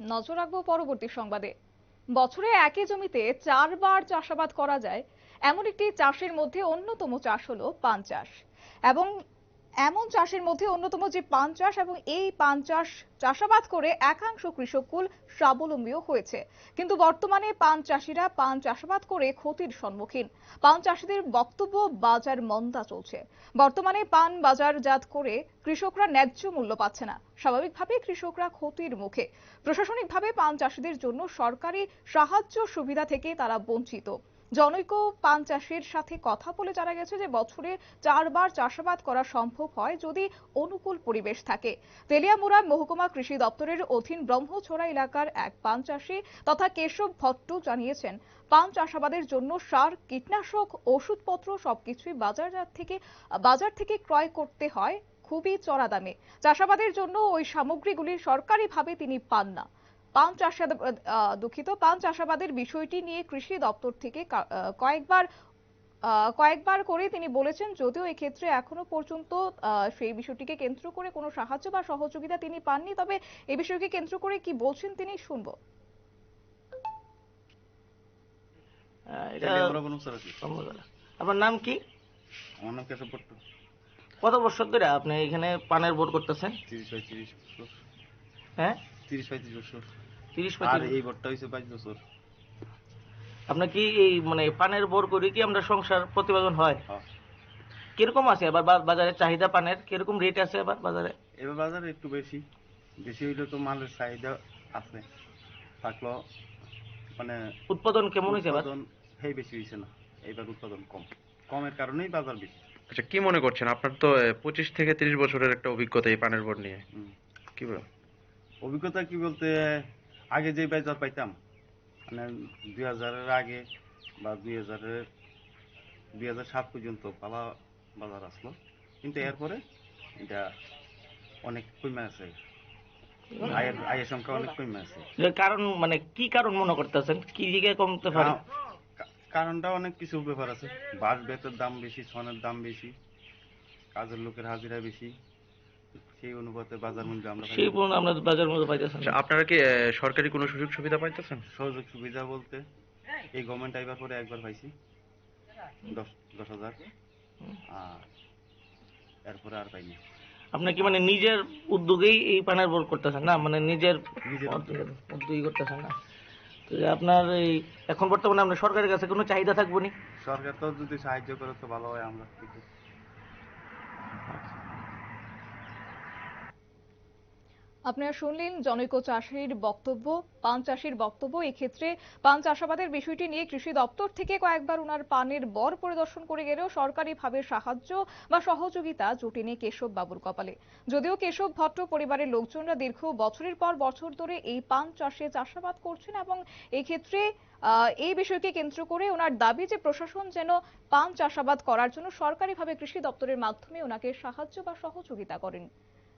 নজর রাখব পরবর্তী সংবাদে। বছরে একই জমিতে চারবার চাষাবাদ করা যায়। এমন একটি চাষের মধ্যে অন্যতম চাষ হলো পান চাষ। এবং এমন চাষের মধ্যে অন্যতম যে পান চাষ এবং এই পান চাষ চাষাবাদ করে একাংশ কৃষককুল স্বাবলম্বীও হয়েছে। কিন্তু বর্তমানে পান চাষিরা পান চাষাবাদ করে ক্ষতির সম্মুখীন। পান চাষিদের বক্তব্য বাজার মন্দা চলছে। বর্তমানে পান বাজারজাত করে কৃষকরা ন্যায্য মূল্য পাচ্ছে না। স্বাভাবিকভাবে কৃষকরা ক্ষতির মুখে। প্রশাসনিকভাবে পান চাষিদের জন্য সরকারি সাহায্য সুবিধা থেকে তারা বঞ্চিত। জনৈক পান চাষের সাথে কথা বলে জানা গেছে যে বছরে চারবার চাষাবাদ করা সম্ভব হয় যদি অনুকূল পরিবেশ থাকে। তেলিয়ামুড়া মহকুমা কৃষি দপ্তরের অধীন ব্রহ্মছড়া এলাকার এক পান চাষী তথা কেশব ভট্ট জানিয়েছেন, পান চাষাবাদের জন্য সার, কীটনাশক, ওষুধপত্র সবকিছুই বাজারজাত থেকে, বাজার থেকে ক্রয় করতে হয়, খুবই চড়া দামে। চাষাবাদের জন্য ওই সামগ্রীগুলি সরকারিভাবে তিনি পান না। পান চাষাদ দুঃখিত পান চাষাবাদের বিষয়টি নিয়ে কৃষি দপ্তর থেকে কয়েকবার কয়েকবার করে তিনি বলেছেন যদিও এক্ষেত্রে এখনও পর্যন্ত সেই বিষয়টিকে কেন্দ্র করে কোনো সাহায্য বা সহযোগিতা তিনি পাননি। তবে এই বিষয়কে কেন্দ্র করে কি বলছেন তিনি শুনব। আপনার নাম কি? আমার নাম কেশব ভট্ট। কত বছর ধরে আপনি এখানে পানের বোর্ড করতেছেন? তিরিশ পঁয়ত্রিশ হ্যাঁ? তিরিশ পঁয়ত্রিশ বছর। তিরিশ আর এই ভট্টা হয়েছে বাইশ বছর। আপনার কি এই মানে পানের বোর্ড করে কি আমরা সংসার প্রতিপাদন হয়। কীরকম আছে আবার বাজারে চাহিদা পানের? কীরকম রেট আছে আবার বাজারে? এবার বাজার একটু বেশি। বেশি হইলে তো মালের চাহিদা আছে। থাকল মানে উৎপাদন কেমন হয়েছে আবার উৎপাদন সেই বেশি হয়েছে না। এইবার উৎপাদন কম। কমের কারণেই বাজার বেশি। আচ্ছা কি মনে করছেন? আপনার তো পঁচিশ থেকে তিরিশ বছরের একটা অভিজ্ঞতা এই পানের বোর্ড নিয়ে। কি বলেন? অভিজ্ঞতা কি বলতে আগে যে বাজার পাইতাম মানে দুই হাজারের আগে বা দুই হাজারের দুই হাজার সাত পর্যন্ত পালা বাজার আসলো। কিন্তু এরপরে এটা অনেক কমে আছে। আয়ের আয়ের সংখ্যা অনেক কমে আছে। কারণ মানে কি কারণ মনে করতেছেন? কি দিকে কমতে পারে? কারণটা অনেক কিছু ব্যাপার আছে। বাস বেতের দাম বেশি ছনের দাম বেশি কাজের লোকের হাজিরা বেশি। সেই অনুপাতে বাজার মূল্য আমরা সেই না। আমরা বাজার মধ্যে পাইতেছেন আচ্ছা আপনারা কি আহ, সরকারি কোনো সুযোগ সুবিধা পাইতেছেন? সহযোগ সুবিধা বলতে এই গভর্নমেন্ট আইবার পরে একবার পাইছি। দশ দশ হাজার। আর এরপরে আর পাইনি। আপনি কি মানে নিজের উদ্যোগেই এই পানের বোর্ড করতেছেন না? মানে নিজের নিজের উদ্যোগই করতেছেন না? তো যে আপনার এই এখন বর্তমানে আপনার সরকারের কাছে কোনো চাহিদা থাকব নি? সরকার তো যদি সাহায্য করে তো ভালো হয় আমরা। আপনারা শুনলেন জনৈক চাষির বক্তব্য, পান চাষির বক্তব্য। এক্ষেত্রে পান চাষাবাদের বিষয়টি নিয়ে কৃষি দপ্তর থেকে কয়েকবার ওনার পানের বর পরিদর্শন করে গেলেও সরকারিভাবে সাহায্য বা সহযোগিতা জুটেনি কেশব বাবুর কপালে। যদিও কেশব ভট্ট পরিবারের লোকজনরা দীর্ঘ বছরের পর বছর ধরে এই পান চাষে চাষাবাদ করছেন এবং এক্ষেত্রে এই বিষয়কে কেন্দ্র করে ওনার দাবি যে প্রশাসন যেন পান চাষাবাদ করার জন্য সরকারিভাবে কৃষি দপ্তরের মাধ্যমে ওনাকে সাহায্য বা সহযোগিতা করেন।